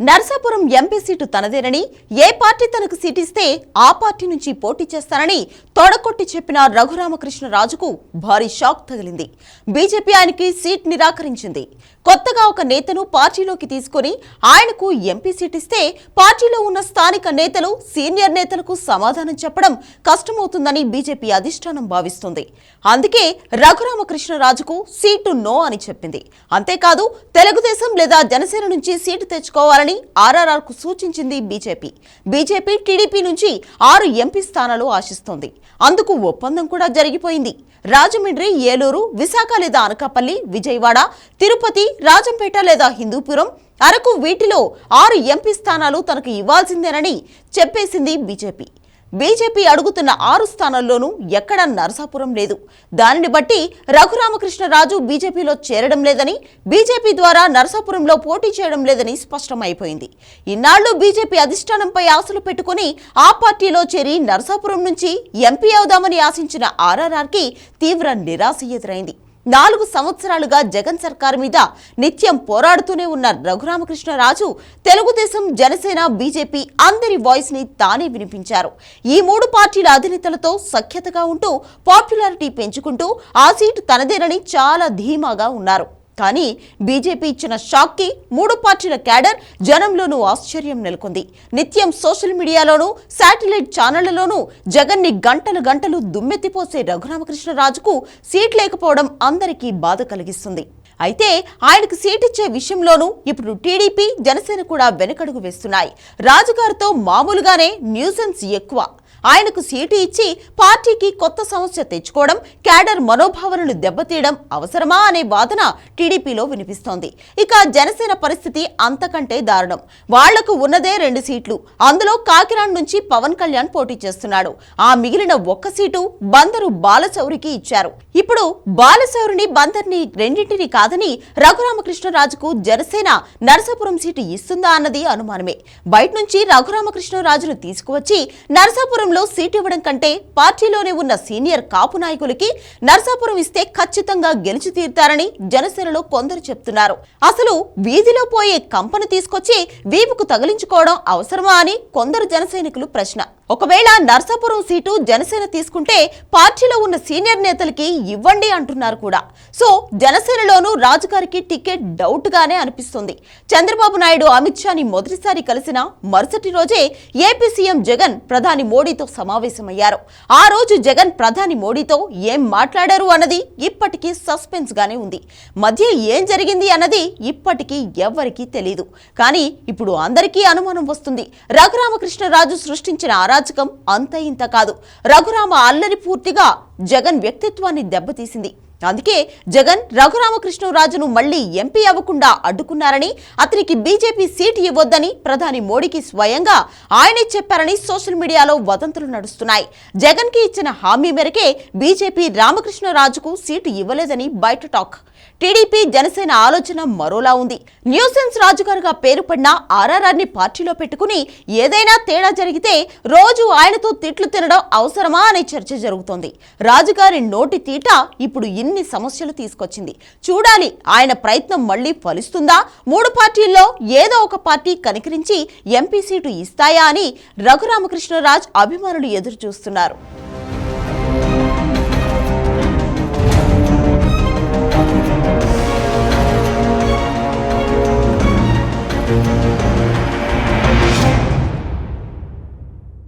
Narsapuram MP seat తనదేనని ఏ party తనకు సీటిస్తే ఆ పార్టీ నుంచి పోటీ చేస్తానని తొడకొట్టి చెప్పిన రఘురామకృష్ణరాజుకు భారీ షాక్ తగిలింది. బీజేపీ ఆయనకి సీట్ నిరాకరించింది. కొత్తగా ఒక నేతను పార్టీలోకి తీసుకొని ఆయనకు ఎంపీ సీట్ ఇస్తే పార్టీలో ఉన్న స్థానిక నేతలు సీనియర్ నేతలకు సమాధానం చెప్పడం కష్టమవుతుందని బీజేపీ అధిష్టానం భావిస్తుంది. అందుకే రఘురామకృష్ణరాజుకు సీటు నో అని చెప్పింది. అంతేకాదు తెలుగుదేశం లేదా జనసేన నుంచి సీటు తెచ్చుకోవాలని ఆర్ఆర్ఆర్కు సూచించింది బీజేపీ. బీజేపీ టీడీపీ నుంచి ఆరు ఎంపీ స్థానాలు ఆశిస్తోంది. అందుకు ఒప్పందం కూడా జరిగిపోయింది. రాజమండ్రి ఏలూరు విశాఖ లేదా అనకాపల్లి విజయవాడ తిరుపతి రాజంపేట లేదా హిందూపురం అరకు వీటిలో ఆరు ఎంపీ స్థానాలు తనకు ఇవ్వాల్సిందేనని చెప్పేసింది బీజేపీ. బీజేపీ అడుగుతున్న ఆరు స్థానాల్లోనూ ఎక్కడా నరసాపురం లేదు. దానిని బట్టి రఘురామకృష్ణరాజు బీజేపీలో చేరడం లేదని బీజేపీ ద్వారా నరసాపురంలో పోటీ చేయడం లేదని స్పష్టమైపోయింది. ఇన్నాళ్ళు బీజేపీ అధిష్టానంపై ఆశలు పెట్టుకుని ఆ పార్టీలో చేరి నరసాపురం నుంచి ఎంపీ అవుదామని ఆశించిన ఆర్ఆర్ఆర్కి తీవ్ర నిరాశ ఎదురైంది. నాలుగు సంవత్సరాలుగా జగన్ సర్కార్ మీద నిత్యం పోరాడుతూనే ఉన్న రఘురామకృష్ణరాజు. తెలుగుదేశం జనసేన బీజేపీ అందరి వాయిస్ని తానే వినిపించారు. ఈ మూడు పార్టీల అధినేతలతో సఖ్యతగా ఉంటూ పాపులారిటీ పెంచుకుంటూ ఆ సీటు తనదేనని చాలా ధీమాగా ఉన్నారు. కానీ బీజేపీ ఇచ్చిన షాక్కి మూడు పార్టీల క్యాడర్ జనంలోనూ ఆశ్చర్యం నెలకొంది. నిత్యం సోషల్ మీడియాలోనూ శాటిలైట్ ఛానళ్ళలోనూ జగన్ని గంటలు గంటలు దుమ్మెత్తిపోసే రఘురామకృష్ణరాజుకు సీట్ లేకపోవడం అందరికీ బాధ కలిగిస్తుంది. అయితే ఆయనకు సీటిచ్చే ఇచ్చే విషయంలోనూ ఇప్పుడు టీడీపీ జనసేన కూడా వెనుకడుగు వేస్తున్నాయి. రాజుగారితో మామూలుగానే న్యూసెన్స్ ఎక్కువ. ఆయనకు సీటు ఇచ్చి పార్టీకి కొత్త సమస్య తెచ్చుకోవడం క్యాడర్ మనోభావనలు దెబ్బతీయడం అవసరమా అనే వాదన టీడీపీలో వినిపిస్తోంది. ఇక జనసేన పరిస్థితి అంతకంటే దారుణం. వాళ్ళకు ఉన్నదే రెండు సీట్లు. అందులో కాకినాడ నుంచి పవన్ కళ్యాణ్ పోటీ చేస్తున్నాడు. ఆ మిగిలిన ఒక్క సీటు బందరు బాలశౌరికి ఇచ్చారు. ఇప్పుడు బాలశౌరిని బందర్ని రెండింటిని కాదని రఘురామకృష్ణరాజుకు జనసేన నరసాపురం సీటు ఇస్తుందా అన్నది అనుమానమే. బయట నుంచి రఘురామకృష్ణరాజును తీసుకువచ్చి నరసాపురంలో సీటు ఇవ్వడం కంటే పార్టీలోనే ఉన్న సీనియర్ కాపు నాయకులకి నరసాపురం ఇస్తే ఖచ్చితంగా గెలిచి తీరుతారని జనసేనలో కొందరు చెప్తున్నారు. అసలు వీధిలో పోయే కంపను తీసుకొచ్చి వీపుకు తగిలించుకోవడం అవసరమా అని కొందరు జనసైనికులు ప్రశ్న. ఒకవేళ నర్సాపురం సీటు జనసేన తీసుకుంటే పార్టీలో ఉన్న సీనియర్ నేతలకి ఇవ్వండి అంటున్నారు కూడా. సో జనసేనలోనూ రాజుగారికి టికెట్ డౌట్ గానే అనిపిస్తుంది. చంద్రబాబు నాయుడు అమిత్ షాని మొదటిసారి కలిసిన మరుసటి రోజే ఏపీ సీఎం జగన్ ప్రధాని మోడీతో సమావేశమయ్యారు. ఆ రోజు జగన్ ప్రధాని మోడీతో ఏం మాట్లాడారు అన్నది ఇప్పటికీ సస్పెన్స్ గానే ఉంది. మధ్య ఏం జరిగింది అన్నది ఇప్పటికీ ఎవ్వరికీ తెలియదు కానీ ఇప్పుడు అందరికీ అనుమానం వస్తుంది. రఘురామకృష్ణరాజు సృష్టించిన అరాచకం అంత ఇంత కాదు. రఘురామ అల్లరి పూర్తిగా జగన్ వ్యక్తిత్వాన్ని దెబ్బతీసింది. అందుకే జగన్ రఘురామకృష్ణరాజును మళ్ళీ ఎంపీ అవ్వకుండా అడ్డుకున్నారని అతనికి బీజేపీ సీటు ఇవ్వొద్దని ప్రధాని మోడీకి స్వయంగా ఆయనే చెప్పారని సోషల్ మీడియాలో వదంతులు నడుస్తున్నాయి. జగన్కి ఇచ్చిన హామీ మేరకే బీజేపీ రామకృష్ణరాజుకు సీటు ఇవ్వలేదని బయట టాక్. టీడీపీ జనసేన ఆలోచన మరోలా ఉంది. న్యూసెన్స్ రాజుగారుగా పేరుపడిన ఆర్ఆర్ఆర్ని పార్టీలో పెట్టుకుని ఏదైనా తేడా జరిగితే రోజు ఆయనతో తిట్లు తినడం అవసరమా అనే చర్చ జరుగుతోంది. రాజుగారి నోటి తీట ఇప్పుడు ఇన్ని సమస్యలు తీసుకొచ్చింది. చూడాలి ఆయన ప్రయత్నం మళ్ళీ ఫలిస్తుందా? మూడు పార్టీల్లో ఏదో ఒక పార్టీ కనికరించి ఎంపీ సీటు ఇస్తాయా అని రఘురామకృష్ణరాజ్ అభిమానులు ఎదురు చూస్తున్నారు